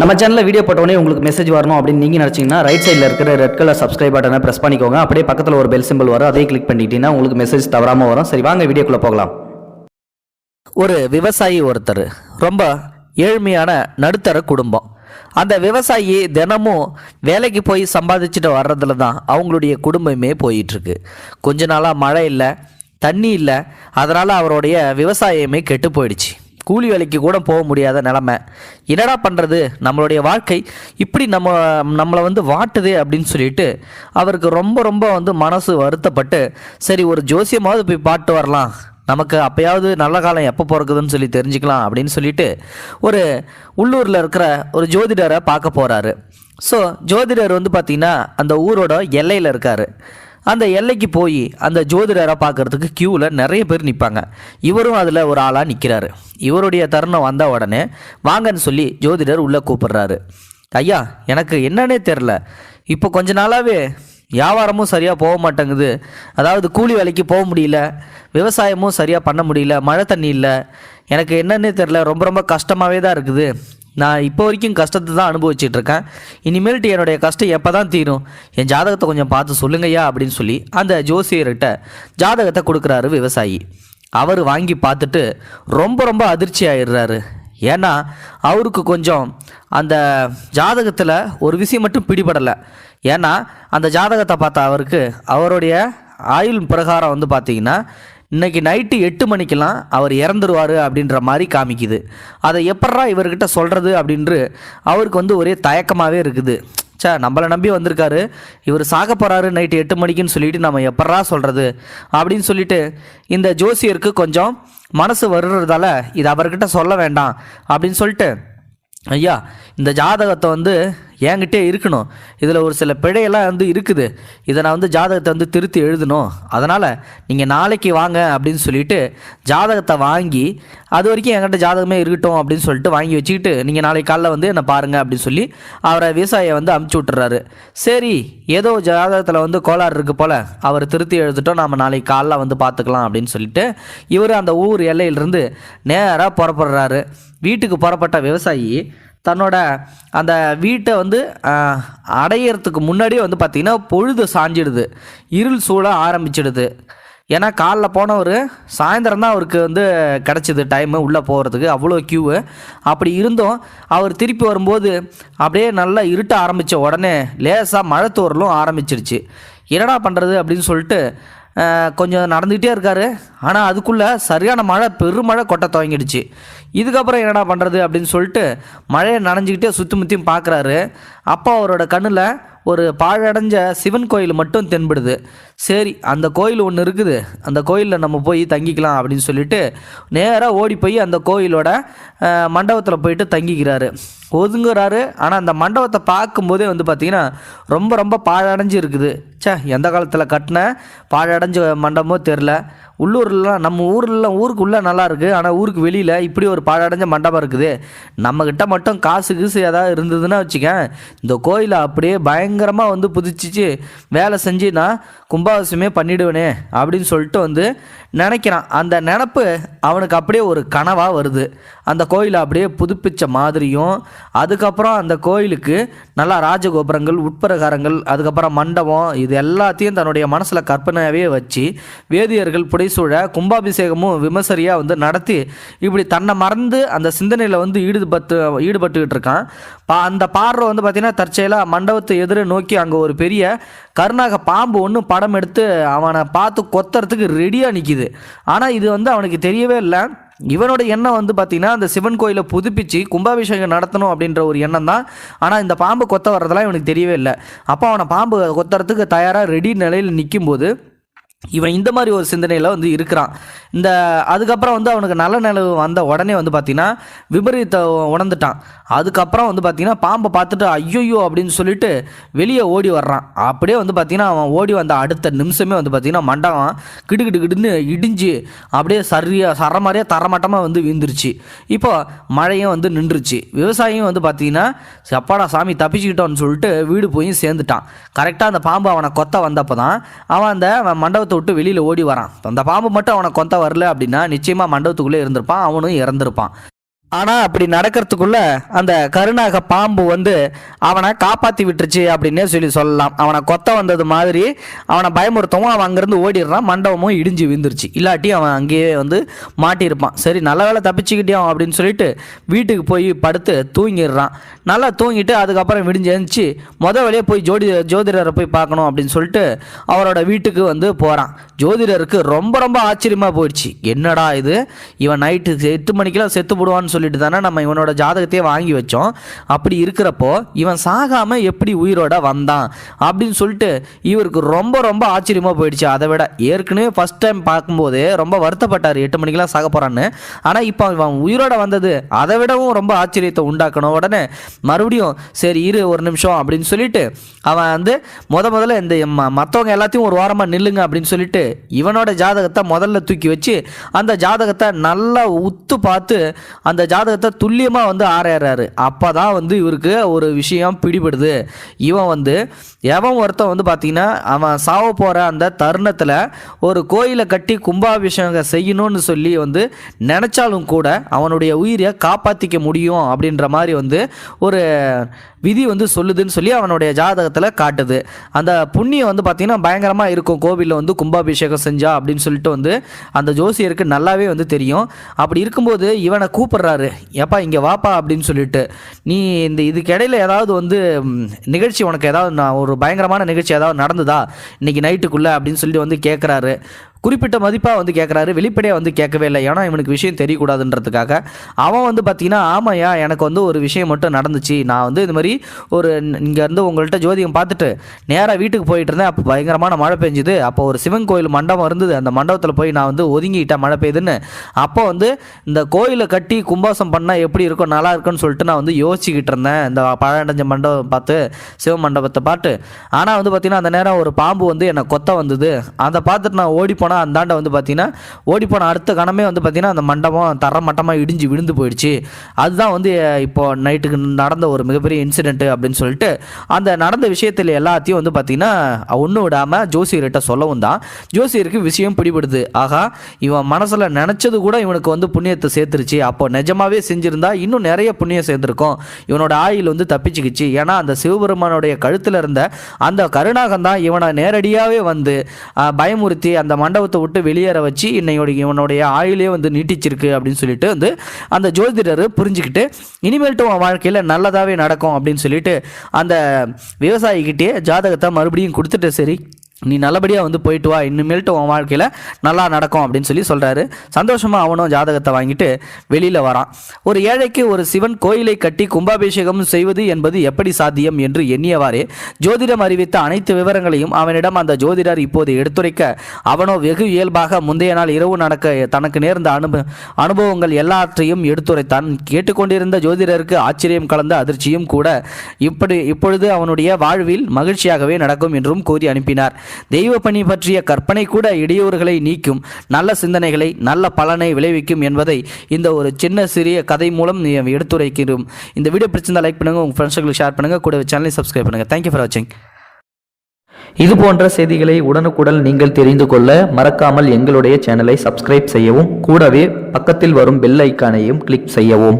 நம்ம சேனலில் வீடியோ போட்டோடனே உங்களுக்கு மெசேஜ் வரணும் அப்படின்னு நீங்கள் நினச்சிங்கன்னா ரைட் சைடில் இருக்கிற ரெட் கலர் சப்ஸ்கிரைப் பட்டனை ப்ரெஸ் பண்ணிக்கோங்க. அப்படியே பக்கத்தில் ஒரு பெல் சிம்பிள் வரும். அதே கிளிக் பண்ணிட்டீங்கன்னா உங்களுக்கு மெசேஜ் தவறாமல் வரும். சரி வாங்க வீடியோக்குள்ளே போகலாம். ஒரு விவசாயி ஒருத்தர் ரொம்ப ஏழ்மையான நடுத்தர குடும்பம். அந்த விவசாயி தினமும் வேலைக்கு போய் சம்பாதிச்சுட்டு வர்றதுல தான் அவங்களுடைய குடும்பமே போயிட்டுருக்கு. கொஞ்ச நாளாக மழை இல்லை தண்ணி இல்லை. அதனால் அவருடைய விவசாயமே கெட்டு போயிடுச்சு. கூலி வேலைக்கு கூட போக முடியாத நிலமை. என்னடா பண்ணுறது நம்மளுடைய வாழ்க்கை இப்படி நம்ம நம்மளை வந்து வாட்டுது அப்படின்னு சொல்லிட்டு அவருக்கு ரொம்ப ரொம்ப வந்து மனசு வருத்தப்பட்டு சரி ஒரு ஜோசியமாவது போய் பாட்டு வரலாம். நமக்கு அப்பயாவது நல்ல காலம் எப்போ பிறக்குதுன்னு சொல்லி தெரிஞ்சுக்கலாம் அப்படின்னு சொல்லிட்டு ஒரு உள்ளூரில் இருக்கிற ஒரு ஜோதிடரை பார்க்க போகிறாரு ஸோ ஜோதிடர் வந்து பார்த்திங்கன்னா அந்த ஊரோட எல்லையில் இருக்கார். அந்த எல்லைக்கு போய் அந்த ஜோதிடரை பார்க்கறதுக்கு க்யூவில் நிறைய பேர் நிற்பாங்க இவரும் அதில் ஒரு ஆளாக நிற்கிறாரு இவருடைய தருணம் வந்த உடனே வாங்கன்னு சொல்லி ஜோதிடர் உள்ளே கூப்பிடுறாரு. ஐயா எனக்கு என்னன்னே தெரில இப்போ கொஞ்ச நாளாகவே வியாபாரமும் சரியாக போக மாட்டேங்குது. அதாவது கூலி வேலைக்கு போக முடியல. விவசாயமும் சரியாக பண்ண முடியல. மழை தண்ணி இல்லை. எனக்கு என்னன்னே தெரில ரொம்ப ரொம்ப கஷ்டமாகவே தான் இருக்குது. நான் இப்போ வரைக்கும் கஷ்டத்தை தான் அனுபவிச்சுட்டு இருக்கேன். இனிமேல்ட்டு என்னுடைய கஷ்டம் எப்போ தான் தீரும்? என் ஜாதகத்தை கொஞ்சம் பார்த்து சொல்லுங்கய்யா அப்படின்னு சொல்லி அந்த ஜோசியர்கிட்ட ஜாதகத்தை கொடுக்குறாரு விவசாயி. அவர் வாங்கி பார்த்துட்டு ரொம்ப ரொம்ப அதிர்ச்சி ஆயிடுறாரு. ஏன்னா அவருக்கு கொஞ்சம் அந்த ஜாதகத்தில் ஒரு விஷயம் மட்டும் பிடிபடலை. ஏன்னா அந்த ஜாதகத்தை பார்த்த அவருக்கு அவருடைய ஆயுள் பிரகாரம் வந்து பார்த்திங்கன்னா இன்னைக்கு நைட்டு எட்டு மணிக்கெல்லாம் அவர் இறந்துருவார் அப்படின்ற மாதிரி காமிக்குது. அதை எப்பட்றா இவர்கிட்ட சொல்கிறது அப்படின்று அவருக்கு வந்து ஒரே தயக்கமாகவே இருக்குது. ச்சே நம்மளை நம்பி வந்திருக்காரு. இவர் சாக போகிறாரு நைட்டு எட்டு மணிக்குன்னு சொல்லிட்டு நம்ம எப்பட்றா சொல்கிறது அப்படின்னு சொல்லிட்டு இந்த ஜோசியருக்கு கொஞ்சம் மனசு வருறதால இது அவர்கிட்ட சொல்ல வேண்டாம் அப்படின்னு சொல்லிட்டு ஐயா இந்த ஜாதகத்தை வந்து என்கிட்டே இருக்கணும். இதில் ஒரு சில பிழையெல்லாம் வந்து இருக்குது. இதை நான் வந்து ஜாதகத்தை வந்து திருத்தி எழுதணும். அதனால் நீங்கள் நாளைக்கு வாங்க அப்படின்னு சொல்லிட்டு ஜாதகத்தை வாங்கி அது வரைக்கும் என்கிட்ட ஜாதகமே இருக்கட்டும் அப்படின்னு சொல்லிட்டு வாங்கி வச்சுக்கிட்டு நீங்கள் நாளைக்கு காலைல வந்து என்னை பாருங்கள் அப்படின்னு சொல்லி அவரை விவசாயியை வந்து அமுச்சு விட்டுறாரு. சரி ஏதோ ஜாதகத்தில் வந்து கோளாறு இருக்குது போல் அவர் திருத்தி எழுதிட்டோம் நம்ம நாளைக்கு காலைல வந்து பார்த்துக்கலாம் அப்படின்னு சொல்லிட்டு இவர் அந்த ஊர் எல்லையிலிருந்து நேராக புறப்படுறாரு. வீட்டுக்கு புறப்பட்ட விவசாயி தன்னோட அந்த வீட்டை வந்து அடையிறதுக்கு முன்னாடியே வந்து பார்த்திங்கன்னா பொழுது சாஞ்சிடுது. இருள் சூழ ஆரம்பிச்சிடுது. ஏன்னா காலைல போனவர் சாயந்தரம் தான் அவருக்கு வந்து கிடச்சிது டைமு உள்ளே போகிறதுக்கு அவ்வளோ க்யூவு அப்படி இருந்தும் அவர் திருப்பி வரும்போது அப்படியே நல்லா இருட்ட ஆரம்பித்த உடனே லேசாக மழை தோறலும் ஆரம்பிச்சிருச்சு. என்னடா பண்ணுறது அப்படின்னு சொல்லிட்டு கொஞ்சம் நடந்துக்கிட்டே இருக்கார். ஆனால் அதுக்குள்ளே சரியான மழை பெருமழை கொட்ட துவங்கிடுச்சு. இதுக்கப்புறம் என்னடா பண்ணுறது அப்படின்னு சொல்லிட்டு மழையை நனைஞ்சிக்கிட்டே சுற்றி முற்றியும் பார்க்குறாரு அப்போ அவரோட கண்ணில் ஒரு பாழடைஞ்ச சிவன் கோயில் மட்டும் தென்படுது. சரி அந்த கோயில் ஒன்று இருக்குது. அந்த கோயிலில் நம்ம போய் தங்கிக்கலாம் அப்படின்னு சொல்லிட்டு நேராக ஓடி போய் அந்த கோயிலோட மண்டபத்தில் போயிட்டு தங்கிக்கிறாரு. ஒதுங்குறாரு. ஆனால் அந்த மண்டபத்தை பார்க்கும்போதே வந்து பார்த்திங்கன்னா ரொம்ப ரொம்ப பாழடைஞ்சு இருக்குது சே எந்த காலத்தில் கட்டின? பாழடைஞ்ச மண்டபமோ தெரில உள்ளூர்லாம் நம்ம ஊர்லாம் ஊருக்கு உள்ளே நல்லா இருக்குது ஆனால் ஊருக்கு வெளியில் இப்படி ஒரு பாழடைஞ்ச மண்டபம் இருக்குது. நம்மக்கிட்ட மட்டும் காசு கீசு ஏதாவது இருந்ததுன்னா வச்சுக்க இந்த கோயிலை அப்படியே பயங்கரமாக வந்து புதுச்சிச்சு. வேலை செஞ்சு நான் கும்பாவசியமே பண்ணிடுவேனே அப்படின்னு சொல்லிட்டு வந்து நினைக்கிறான். அந்த நினப்பு அவனுக்கு அப்படியே ஒரு கனவாக வருது. அந்த கோயிலை அப்படியே புதுப்பிச்ச மாதிரியும் அதுக்கப்புறம் அந்த கோயிலுக்கு நல்லா ராஜகோபுரங்கள் உட்பிரகாரங்கள் அதுக்கப்புறம் மண்டபம் இது எல்லாத்தையும் தன்னுடைய மனசில் கற்பனையாகவே வச்சு வேதியர்கள் புடைசூழ கும்பாபிஷேகமும் விமர்சரியாக வந்து நடத்தி இப்படி தன்னை மறந்து அந்த சிந்தனையில் வந்து ஈடுபட்டு ஈடுபட்டுக்கிட்டு இருக்கான். பா அந்த பார்வை வந்து பார்த்திங்கன்னா தற்செயலாக மண்டபத்தை எதிரே நோக்கி அங்கே ஒரு பெரிய கருணாக பாம்பு ஒன்று படம் எடுத்து அவனை பார்த்து கொத்துறதுக்கு ரெடியாக நிற்கிது ஆனால் இது வந்து அவனுக்கு தெரியவே இல்லை. இவனோட எண்ணம் வந்து பார்த்திங்கன்னா அந்த சிவன் கோயிலை புதுப்பிச்சு கும்பாபிஷேகம் நடத்தணும் அப்படின்ற ஒரு எண்ணம் தான். ஆனால் இந்த பாம்பு கொத்த வர்றதெல்லாம் இவனுக்கு தெரியவே இல்லை. அப்போ அவனை பாம்பு கொத்துறதுக்கு தயாராக ரெடி நிலையில் நிற்கும்போது இவன் இந்த மாதிரி ஒரு சிந்தனையில் வந்து இருக்கிறான். இந்த அதுக்கப்புறம் வந்து அவனுக்கு நல்ல நிலவு வந்த உடனே வந்து பார்த்திங்கன்னா விபரீத உணர்ந்துட்டான். அதுக்கப்புறம் வந்து பார்த்திங்கன்னா பாம்பை பார்த்துட்டு ஐயோ அப்படின்னு சொல்லிட்டு வெளியே ஓடி வர்றான். அப்படியே வந்து பார்த்திங்கன்னா அவன் ஓடி வந்த அடுத்த நிமிஷமே வந்து பார்த்திங்கன்னா மண்டபம் கிடு கிடுன்னு இடிஞ்சு அப்படியே சரியாக சர மாதிரியே தரமட்டமாக வந்து விழுந்துருச்சு. இப்போ மழையும் வந்து நின்றுச்சு. விவசாயியும் வந்து பார்த்திங்கன்னா அப்பாடா சாமி தப்பிச்சுக்கிட்டோன்னு சொல்லிட்டு வீடு போய் சேர்ந்துட்டான். கரெக்டாக அந்த பாம்பு அவனை கொத்த வந்தப்போ தான் அவன் அந்த மண்டபத்தை விட்டு வெளியில் ஓடி வரான். அந்த பாம்பு மட்டும் அவனை கொத்த வரல அப்படின்னா நிச்சயமாக மண்டபத்துக்குள்ளே இருந்திருப்பான் அவனும் இறந்திருப்பான். ஆனால் அப்படி நடக்கிறதுக்குள்ள அந்த கருணாக பாம்பு வந்து அவனை காப்பாற்றி விட்டுருச்சு அப்படின்னே சொல்லி சொல்லலாம். அவனை கொத்த வந்தது மாதிரி அவனை பயமுறுத்தவும் அவன் அங்கேருந்து ஓடிடுறான். மண்டபமும் இடிஞ்சு விழுந்துருச்சு. இல்லாட்டி அவன் அங்கேயே வந்து மாட்டியிருப்பான். சரி நல்ல வேலை தப்பிச்சுக்கிட்டேன் அப்படின்னு சொல்லிட்டு வீட்டுக்கு போய் படுத்து தூங்கிடுறான். நல்லா தூங்கிட்டு அதுக்கப்புறம் விடிஞ்சு எழுந்துச்சு. முத வழியே போய் ஜோடி ஜோதிடரை போய் பார்க்கணும் அப்படின்னு சொல்லிட்டு அவரோட வீட்டுக்கு வந்து போகிறான் ஜோதிடருக்கு ரொம்ப ரொம்ப ஆச்சரியமாக போயிடுச்சு. என்னடா இது? இவன் நைட்டு எட்டு மணிக்கெல்லாம் செத்து போடுவான்னு சொல்லி சொல்லிட்டு தானே நம்ம இவனோட ஜாதகத்தையே வாங்கி வச்சோம். அப்படி இருக்கிறப்போ இவன் சாகாமல் எப்படி உயிரோட வந்தான்? அப்படின்னு சொல்லிட்டு இவருக்கு ரொம்ப ரொம்ப ஆச்சரியமாக போயிடுச்சு. அதை விட ஏற்கனவே ஃபஸ்ட் டைம் பார்க்கும்போதே ரொம்ப வருத்தப்பட்டார். எட்டு மணிக்கெல்லாம் சாக போகிறான்னு ஆனால் இப்போ இவன் உயிரோட வந்தது அதை விடவும் ரொம்ப ஆச்சரியத்தை உண்டாக்கணும். உடனே மறுபடியும் சரி இரு ஒரு நிமிஷம் அப்படின்னு சொல்லிட்டு அவன் வந்து முத முதல்ல இந்த மற்றவங்க எல்லாத்தையும் ஒரு வாரமாக நில்லுங்க அப்படின்னு சொல்லிட்டு இவனோட ஜாதகத்தை முதல்ல தூக்கி வச்சு அந்த ஜாதகத்தை நல்லா உத்து பார்த்து அந்த ஜாதகத்தை துல்லியமாக வந்து ஆராயறாரு. அப்போ தான் வந்து இவருக்கு ஒரு விஷயம் பிடிபடுது. இவன் வந்து எவன் ஒருத்தன் வந்து பார்த்திங்கன்னா அவன் சாவ போகிற அந்த தருணத்தில் ஒரு கோயிலை கட்டி கும்பாபிஷேகம் செய்யணும்னு சொல்லி வந்து நினச்சாலும் கூட அவனுடைய உயிரை காப்பாற்றிக்க முடியும் அப்படின்ற மாதிரி வந்து ஒரு விதி வந்து சொல்லுதுன்னு சொல்லி அவனுடைய ஜாதகத்தில் காட்டுது. அந்த புண்ணியம் வந்து பார்த்திங்கன்னா பயங்கரமாக இருக்கும். கோவிலில் வந்து கும்பாபிஷேகம் செஞ்சா அப்படின்னு சொல்லிட்டு வந்து அந்த ஜோசியருக்கு நல்லாவே வந்து தெரியும். அப்படி இருக்கும்போது இவனை கூப்பிட்றாரு. ஏப்பா இங்கே வாப்பா அப்படின்னு சொல்லிட்டு. நீ இந்த இதுக்கு ஏதாவது வந்து நிகழ்ச்சி உனக்கு ஏதாவது நான் ஒரு பயங்கரமான நிகழ்ச்சி ஏதாவது நடந்ததா? இன்றைக்கி நைட்டுக்குள்ளே அப்படின்னு சொல்லிட்டு வந்து கேட்குறாரு குறிப்பிட்ட மதிப்பாக வந்து கேட்குறாரு வெளிப்படையாக வந்து கேட்கவே இல்லை. ஏன்னா இவனுக்கு விஷயம் தெரியக்கூடாதுன்றதுக்காக அவன் வந்து பார்த்தீங்கன்னா ஆமாயா எனக்கு வந்து ஒரு விஷயம் மட்டும் நடந்துச்சு. நான் வந்து இது மாதிரி ஒரு இங்கேருந்து உங்கள்கிட்ட ஜோதிகம் பார்த்துட்டு நேராக வீட்டுக்கு போயிட்டு இருந்தேன். அப்போ பயங்கரமான மழை பெஞ்சுது. அப்போ ஒரு சிவன் கோயில் மண்டபம் இருந்தது. அந்த மண்டபத்தில் போய் நான் வந்து ஒதுங்கிட்டேன் மழை பெய்யுதுன்னு அப்போ வந்து இந்த கோயிலை கட்டி கும்பாசம் பண்ணால் எப்படி இருக்கும்? நல்லா இருக்கும்னு சொல்லிட்டு நான் வந்து யோசிச்சுக்கிட்டு இருந்தேன். இந்த பழடைஞ்ச மண்டபம் பார்த்து சிவ மண்டபத்தை பார்த்து. ஆனால் வந்து பார்த்தீங்கன்னா அந்த நேரம் ஒரு பாம்பு வந்து என்னை கொத்த வந்தது. அதை பார்த்துட்டு நான் ஓடி போனால் அந்தாண்ட வந்து பார்த்திங்கன்னா ஓடிப்போன அடுத்த கணமே வந்து பார்த்திங்கன்னா அந்த மண்டபம் தர மட்டமாக இடிஞ்சு விழுந்து போயிடுச்சு. அதுதான் வந்து இப்போ நைட்டுக்கு நடந்த ஒரு மிகப்பெரிய இன்சிடென்ட் அப்படின்னு சொல்லிட்டு அந்த நடந்த விஷயத்தில் எல்லாத்தையும் வந்து பார்த்திங்கன்னா ஒன்றும் விடாமல் ஜோசியர்கிட்ட சொல்லவும் தான். ஜோசியருக்கு விஷயம் பிடிபடுது. ஆகா இவன் மனசில் நினச்சது கூட இவனுக்கு வந்து புண்ணியத்தை சேர்த்துருச்சு. அப்போ நிஜமாவே செஞ்சுருந்தா இன்னும் நிறைய புண்ணியம் சேர்ந்துருக்கும். இவனோட ஆயில் வந்து தப்பிச்சுக்கிச்சு. ஏன்னா அந்த சிவபெருமானுடைய கழுத்தில் இருந்த அந்த கருணாகம் தான் இவனை நேரடியாகவே வந்து பயமுறுத்தி அந்த மண்டபத்தை விட்டு வெளியேற வச்சு இன்னையோட இவனுடைய ஆயுளே வந்து நீட்டிச்சிருக்கு அப்படின்னு சொல்லிட்டு வந்து அந்த ஜோதிடர் புரிஞ்சுக்கிட்டு இனிமேல்ட்டு உன் வாழ்க்கையில் நல்லதாகவே நடக்கும் அப்படின்னு சொல்லிட்டு அந்த விவசாயிக்கிட்டே ஜாதகத்தை மறுபடியும் கொடுத்துட்டு சரி நீ நல்லபடியாக வந்து போயிட்டு வா இனிமேல்ட்டு உன் வாழ்க்கையில் நல்லா நடக்கும் அப்படின்னு சொல்லி சொல்கிறாரு சந்தோஷமாக அவனும் ஜாதகத்தை வாங்கிட்டு வெளியில் வரான். ஒரு ஏழைக்கு ஒரு சிவன் கோயிலை கட்டி கும்பாபிஷேகம் செய்வது என்பது எப்படி சாத்தியம் என்று எண்ணியவாறே ஜோதிடம் அறிவித்த அனைத்து விவரங்களையும் அவனிடம் அந்த ஜோதிடர் இப்போது எடுத்துரைக்க அவனோ வெகு இயல்பாக முந்தைய நாள் இரவு நடக்க தனக்கு நேர்ந்த அனுப அனுபவங்கள் எல்லாற்றையும் எடுத்துரைத்தான். கேட்டுக்கொண்டிருந்த ஜோதிடருக்கு ஆச்சரியம் கலந்த அதிர்ச்சியும் கூட இப்படி இப்பொழுது அவனுடைய வாழ்வில் மகிழ்ச்சியாகவே நடக்கும் என்றும் கூறி அனுப்பினார். தெய்வ பணி பற்றிய கற்பனை கூட இடையூறுகளை நீக்கும் நல்ல சிந்தனைகளை நல்ல பலனை விளைவிக்கும் என்பதை இந்த ஒரு சின்ன சிறிய கதை மூலம் எடுத்துரைக்கிறோம். இந்த வீடியோ பிடிச்சிருந்தா லைக் பண்ணுங்கள் உங்கள் ஃப்ரெண்ட்ஸுக்கு ஷேர் பண்ணுங்கள் கூட சேனலை சப்ஸ்கிரைப் பண்ணுங்க. தேங்க்யூ ஃபார் வாட்சிங் இது போன்ற செய்திகளை உடனுக்குடன் நீங்கள் தெரிந்து கொள்ள மறக்காமல் எங்களுடைய சேனலை சப்ஸ்கிரைப் செய்யவும் கூடவே பக்கத்தில் வரும் பெல் ஐக்கானையும் கிளிக் செய்யவும்.